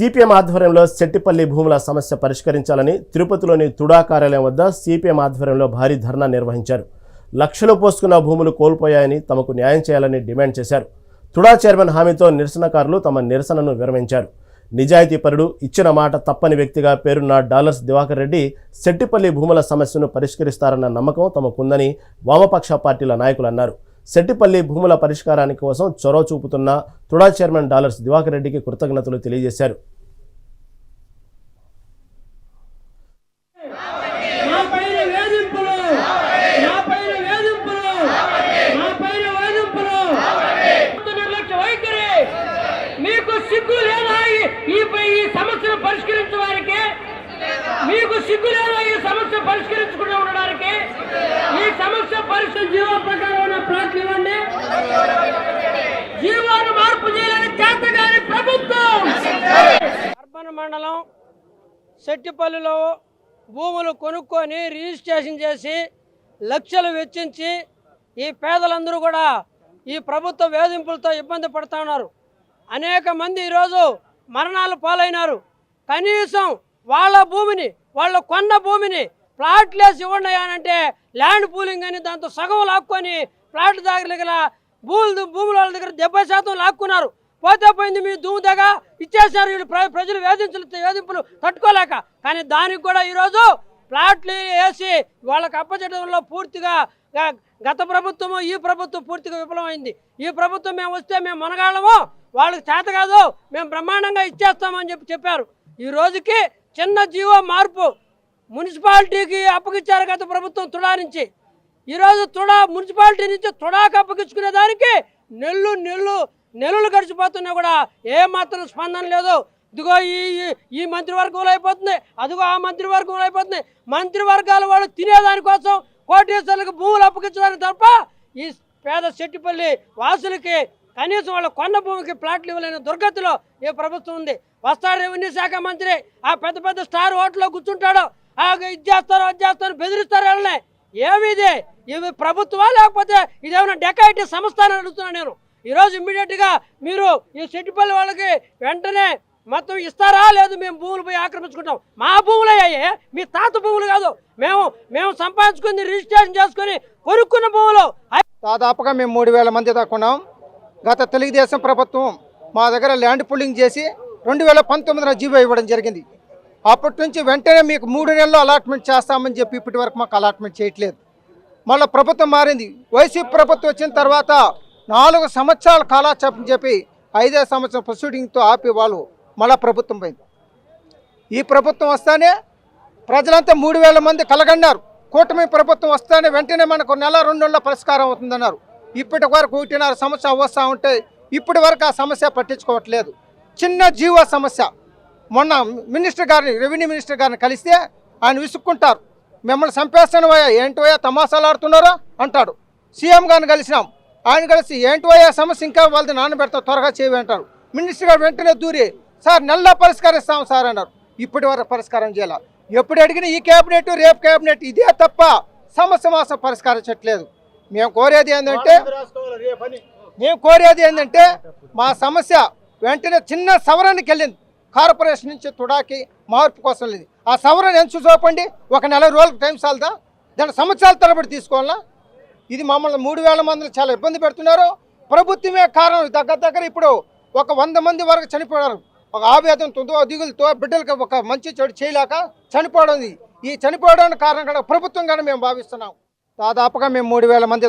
CPM ఆధ్వర్యంలో చెట్టిపల్లి భూముల సమస్య పరిష్కరించాలని తిరుపతిలోని తుడా కార్యాలయం వద్ద సిపిఎం ఆధ్వర్యంలో భారీ ధర్నా నిర్వహించారు. లక్షలు పోసుకున్న భూములు కోల్పోయాయని తమకు న్యాయం చేయాలని డిమాండ్ చేశారు. తుడా చైర్మన్ హామీతో నిరసనకారులు తమ నిరసనను విరమించారు. నిజాయితీపరుడు ఇచ్చిన మాట తప్పని వ్యక్తిగా పేరున్న డాలర్స్ దివాకర్ రెడ్డి సెట్టిపల్లి భూముల సమస్యను పరిష్కరిస్తారన్న నమ్మకం తమకుందని వామపక్ష పార్టీల నాయకులు అన్నారు. సెట్టిపల్లి భూముల పరిష్కారానికి కోసం చొరవ చూపుతున్న తుడా చైర్మన్ డాలర్స్ దివాకర్ రెడ్డికి కృతజ్ఞతలు తెలియజేశారు మా పైన వేధింపులు మా పైన వేధింపులు మా పైన వేధింపులు నిర్లక్ష్య వైఖరి మీకు సిగ్గు లేదా ఈ- ఈ ఈ సమస్యను పరిష్కరించడానికి మీకు ఈ సమస్య పరిష్కరించుకుంటూ ఉండడానికి ఈ సమస్య పరిస్థితి జీవో ప్రకారమైన ప్లాట్లు ఇవ్వండి. జీవాన్ని మార్పు చేయలేని చేతగాని ప్రభుత్వం. అర్బన్ మండలం శెట్టిపల్లిలో భూములు కొనుక్కొని రిజిస్ట్రేషన్ చేసి లక్షలు వెచ్చించి ఈ పేదలందరూ కూడా ఈ ప్రభుత్వ వేధింపులతో ఇబ్బంది పడుతూ ఉన్నారు. అనేక మంది ఈరోజు మరణాలు పాలైనారు. కనీసం వాళ్ళ భూమిని వాళ్ళు కొన్న భూమిని ప్లాట్లేసి ఇవ్వండి అని అంటే ల్యాండ్ పూలింగ్ అని దాంతో సగం లాక్కొని ప్లాట్ దగ్గర భూములు భూముల వాళ్ళ దగ్గర డెబ్బై శాతం లాక్కున్నారు. పోతే పోయింది మీ దుమ్ము దగ్గ ఇచ్చేసారు వీళ్ళు ప్ర- ప్రజలు వేధించలు వేధింపులు తట్టుకోలేక. కానీ దానికి కూడా ఈరోజు ప్లాట్లు వేసి వాళ్ళకి అప్పచెట్టడంలో పూర్తిగా గత ప్రభుత్వము ఈ ప్రభుత్వం పూర్తిగా విఫలమైంది. ఈ ప్రభుత్వం మేము వస్తే మేము మనగాళ్ళము వాళ్ళకి చేత కాదు మేము బ్రహ్మాండంగా ఇచ్చేస్తామని చెప్పి చెప్పారు. ఈ రోజుకి చిన్న జీవో మార్పు మున్సిపాలిటీకి అప్పగించారు గత ప్రభుత్వం తుడా నుంచి. ఈరోజు తుడా మున్సిపాలిటీ నుంచి తుడాకు అప్పగించుకునే దానికి నెల్లు నెల్లు నెలలు గడిచిపోతున్నా కూడా ఏమాత్రం స్పందన లేదు. ఇదిగో ఈ ఈ- ఈ మంత్రివర్గంలో అయిపోతుంది. అదిగో ఆ మంత్రివర్గంలో అయిపోతుంది. మంత్రివర్గాల వాళ్ళు తినేదానికోసం కోటేశ్వర్లకు భూములు అప్పగించడానికి తప్ప ఈ పేద చెట్టిపల్లి వాసులకి కనీసం వాళ్ళ కొన్న భూమికి ప్లాట్లు ఇవ్వలేని దుర్గతిలో ఏ ప్రభుత్వం ఉంది. వస్తాడు రెవెన్యూ శాఖ మంత్రి ఆ పెద్ద పెద్ద స్టార్ హోటల్లో కూర్చుంటాడు. ఆ ఇది చేస్తారు అది చేస్తారు బెదిరిస్తారు వెళ్ళనే. ఏమి ఇది ఇవి ప్రభుత్వమా లేకపోతే ఇదేమైనా డెకాయిటీ సంస్థ అని అడుగుతున్నాను నేను. ఈరోజు ఇమ్మీడియట్గా మీరు ఈ సెట్టిపల్లి వాళ్ళకి వెంటనే మొత్తం ఇస్తారా? లేదు మేము భూములు పోయి ఆక్రమించుకుంటాం. మా భూములే అయ్యాయి మీ తాత భూములు కాదు. మేము మేము సంపాదించుకుని రిజిస్ట్రేషన్ చేసుకుని కొనుక్కున్న భూములు. దాదాపుగా మేము మూడు వేల మంది దాక్కున్నాం గత తెలుగుదేశం ప్రభుత్వం మా దగ్గర ల్యాండ్ పుల్లింగ్ చేసి రెండు వేల పంతొమ్మిదిన జీవో ఇవ్వడం జరిగింది. అప్పటి నుంచి వెంటనే మీకు మూడు నెలల్లో అలాట్మెంట్ చేస్తామని చెప్పి ఇప్పటి వరకు మాకు అలాట్మెంట్ చేయట్లేదు. మళ్ళీ ప్రభుత్వం మారింది. వైసీపీ ప్రభుత్వం వచ్చిన తర్వాత నాలుగు సంవత్సరాల కాలాచపని చెప్పి ఐదే సంవత్సరం ప్రొసీడింగ్తో ఆపి వాళ్ళు మళ్ళా ప్రభుత్వం పోయింది. ఈ ప్రభుత్వం వస్తానే ప్రజలంతా మూడు వేల మంది కలగన్నారు. కూటమి ప్రభుత్వం వస్తానే వెంటనే మనకు నెల రెండు నెలల పరిష్కారం అవుతుందన్నారు. ఇప్పటి వరకు ఒకటిన్నర సమస్య వస్తూ ఉంటే ఇప్పటి వరకు ఆ సమస్య పట్టించుకోవట్లేదు. చిన్న జీవో సమస్య. మొన్న మినిస్టర్ గారిని రెవెన్యూ మినిస్టర్ గారిని కలిస్తే ఆయన విసుక్కుంటారు. మిమ్మల్ని చంపేస్తానవయ్యా ఏంటోయా తమాసాలు ఆడుతున్నారా? అంటాడు. సీఎం గారిని కలిసినాం. ఆయన కలిసి ఏంటోయా సమస్య ఇంకా వాళ్ళది నానబెడతా త్వరగా చేయవి అంటారు. మినిస్టర్ గారు వెంటనే దూరి సార్ నెలలో పరిష్కరిస్తాం సార్ అన్నారు. ఇప్పటి వరకు పరిష్కారం చేయాలి. ఎప్పుడు అడిగినా ఈ క్యాబినెట్ రేపు కేబినెట్ ఇదే తప్ప సమస్య మాసం పరిష్కరించట్లేదు. మేము కోరేది ఏంటంటే మేము కోరేది ఏంటంటే మా సమస్య వెంటనే చిన్న సవరణకి వెళ్ళింది. కార్పొరేషన్ నుంచి తుడాకి మార్పు కోసం లేదు ఆ సవరణ ఎంత చూపండి ఒక నెల రోజులకు టైం చాలదా? దాని సంవత్సరాల తరబడి తీసుకోవాలా? ఇది మమ్మల్ని మూడు వేల మందిని చాలా ఇబ్బంది పెడుతున్నారు. ప్రభుత్వమే కారణం. దగ్గర దగ్గర ఇప్పుడు ఒక వంద మంది వరకు చనిపోయారు. ఒక ఆవేదనతో దిగులతో బిడ్డలకి ఒక మంచి చెడు చేయలేక చనిపోవడం. ఈ చనిపోవడానికి కారణం కూడా ప్రభుత్వం కానీ మేము భావిస్తున్నాం. దాదాపుగా మేము మూడు వేల మంది